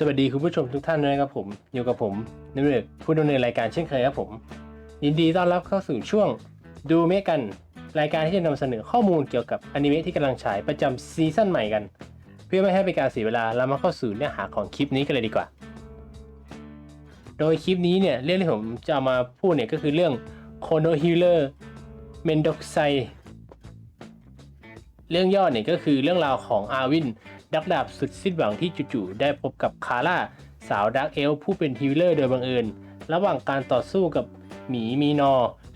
สวัสดีคุณผู้ชมทุกท่านด้วยนะครับผมอยู่กับผมนิเวศผู้ดำเนินรายการเช่นเคยครับผม ยินดีต้อนรับเข้าสู่ช่วงดูเมกัน รายการที่จะนำเสนอข้อมูลเกี่ยวกับอนิเมะที่กำลังฉายประจำซีซั่นใหม่กัน เพื่อไม่ให้เป็นการเสียเวลาเรามาเข้าสู่เนื้อหาของคลิปนี้กันเลยดีกว่า โดยคลิปนี้เนี่ยเรื่องที่ผมจะมาพูดเนี่ยก็คือเรื่องโคโนฮิลเลอร์เมนดอกไซ เรื่องย่อเนี่ยก็คือเรื่องราวของอาวิน ดักดาบสุดสิ้นหวังที่จู่ๆได้พบกับคาร่า สาวดักเอลผู้เป็นฮิลเลอร์โดยบังเอิญ ระหว่างการต่อสู้กับหมีมีนอ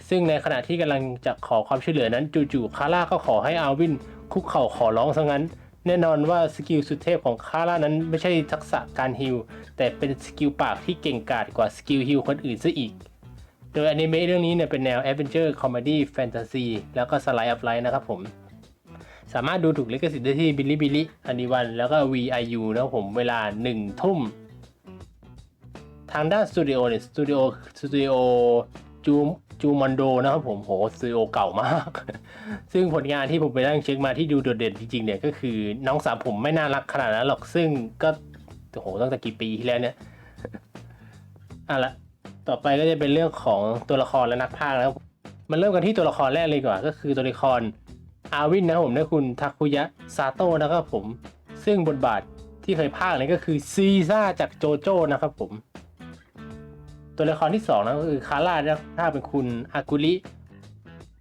ซึ่งในขณะที่กำลังจะขอความช่วยเหลือนั้นจู่ๆคาร่าก็ขอให้อาวิน คุกเข่าขอร้องซะงั้น แน่นอนว่าสกิลสุดเทพของคาร่านั้นไม่ใช่ทักษะการฮิลแต่เป็นสกิลปากที่เก่งกาจกว่าสกิลฮิลคนอื่นซะอีกโดยอนิเมะเรื่องนี้เนี่ยเป็นแนวแอดเวนเจอร์คอมเมดี้แฟนตาซีแล้วก็สไลด์อัพไลน์นะครับผม สามารถดูถูกลิขสิทธิ์ได้ที่บิลลี่บิลลี่อันดีวัน แล้วก็ VIU นะครับผมเวลา 1 ทุ่ม ทางด้านสตูดิโอเนี่ยสตูดิโอสตูดิโอจูจูมอนโดนะครับผมโหสตูดิโอเก่ามาก ซึ่งผลงานที่ผมไปนั่งเช็คมาที่ดูโดดเด่นจริงๆเนี่ยก็คือน้องสาวผมไม่น่ารักขนาดนั้นหรอกซึ่งก็โหตั้งแต่กี่ปีที่แล้วเนี่ยอะละต่อไปก็จะเป็นเรื่องของตัวละครและนักพากย์นะครับมันเริ่มกันที่ตัวละครแรกเลยกว่าก็คือตัวละคร อาวินนะครับผมได้คุณทาคุยะซาโต้นะครับผม ซึ่งบทบาทที่เคยพากย์เนี่ยก็คือซีซ่าจากโจโจ้นะครับผม ตัวละครที่สองนะก็คือคาร่านะถ้าเป็นคุณอากุริ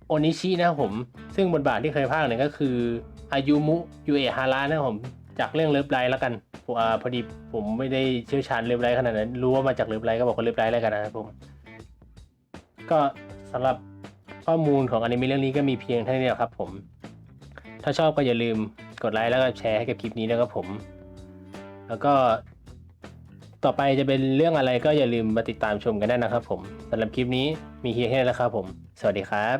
โอนิชินะครับผม ซึ่งบทบาทที่เคยพากย์เนี่ยก็คืออายุมุยูเอะฮาระนะครับผมจากเรื่องเลิฟไลท์แล้วกันผมอ่าพอดีผมไม่ได้เชี่ยวชาญเลิฟไลท์ขนาดนั้น รู้ว่ามาจากเลิฟไลท์ก็บอกว่าเลิฟไลท์แล้วกันนะครับผม ก็สำหรับ ข้อมูลของอนิเมะเรื่องนี้ก็มีเพียงเท่านี้ครับผม ถ้าชอบก็อย่าลืมกดไลค์แล้วก็แชร์ให้กับคลิปนี้นะครับผม แล้วก็ต่อไปจะเป็นเรื่องอะไรก็อย่าลืมมาติดตามชมกันได้นะครับผมสำหรับคลิปนี้มีเพียงแค่นี้แล้วครับผม สวัสดีครับ